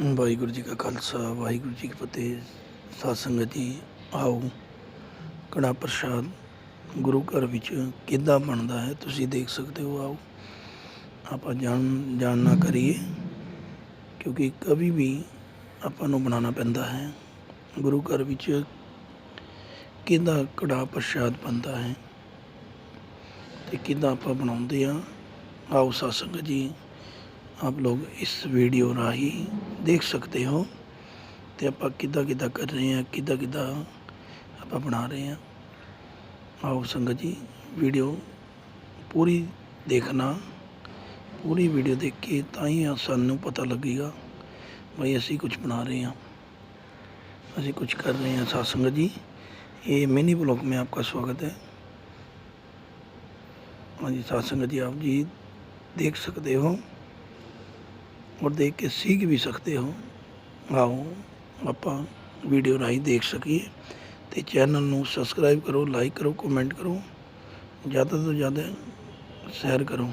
ਵਾਹਿਗੁਰੂ ਜੀ ਕਾ ਖਾਲਸਾ, ਵਾਹਿਗੁਰੂ ਜੀ ਕੀ ਫਤਿਹ। ਸਾਧ ਸੰਗਤ ਜੀ, ਆਓ ਕੜਾ ਪ੍ਰਸ਼ਾਦ ਗੁਰੂ ਘਰ ਵਿੱਚ ਕਿੱਦਾਂ ਬਣਦਾ ਹੈ ਤੁਸੀਂ ਦੇਖ ਸਕਦੇ ਹੋ, ਆਓ। ਆਪਾਂ ਜਾਣ ਜਾਣਨਾ ਕਰੀਏ, ਕਿਉਂਕਿ ਕभी ਵੀ ਆਪਾਂ ਨੂੰ ਬਣਾਉਣਾ ਪੈਂਦਾ ਹੈ। ਗੁਰੂ ਘਰ ਵਿੱਚ ਕਿੱਦਾਂ ਕੜਾ ਪ੍ਰਸ਼ਾਦ ਬਣਦਾ ਹੈ ਤੇ ਕਿੱਦਾਂ ਆਪਾਂ ਬਣਾਉਂਦੇ ਆ ਆਓ ਸਾਧ ਜੀ, ਆਪ ਲੋਕ ਇਸ ਵੀਡੀਓ ਰਾਹੀਂ देख सकते हो ਤੇ ਆਪਾਂ ਕਿੱਦਾਂ ਕਿੱਦਾਂ ਕਰ ਰਹੇ ਹਾਂ ਕਿੱਦਾਂ ਕਿੱਦਾਂ ਆਪਾਂ ਬਣਾ ਰਹੇ ਹਾਂ ਆਓ ਸੰਗਤ ਜੀ ਵੀਡੀਓ ਪੂਰੀ ਦੇਖਣਾ ਪੂਰੀ ਵੀਡੀਓ ਦੇਖ ਕੇ ਤਾਂ ਹੀ ਸਾਨੂੰ ਪਤਾ ਲੱਗੇਗਾ ਬਈ ਅਸੀਂ ਕੁਝ ਬਣਾ ਰਹੇ ਹਾਂ ਅਸੀਂ ਕੁਝ ਕਰ ਰਹੇ हैं साथ संगत जी ये मिनी ब्लॉग में आपका स्वागत है हाँ जी साथ संगत जी आप जी देख सकते हो ਔਰ ਦੇਖ ਕੇ ਸਿੱਖ ਵੀ ਸਕਦੇ ਹੋ। ਆਓ ਆਪਾਂ ਵੀਡੀਓ ਰਾਹੀਂ ਦੇਖ ਸਕੀਏ ਤੇ ਚੈਨਲ ਨੂੰ ਸਬਸਕ੍ਰਾਈਬ ਕਰੋ ਲਾਈਕ ਕਰੋ ਕਮੈਂਟ ਕਰੋ। ਜ਼ਿਆਦਾ ਤੋਂ ਜ਼ਿਆਦਾ ਸ਼ੇਅਰ ਕਰੋ।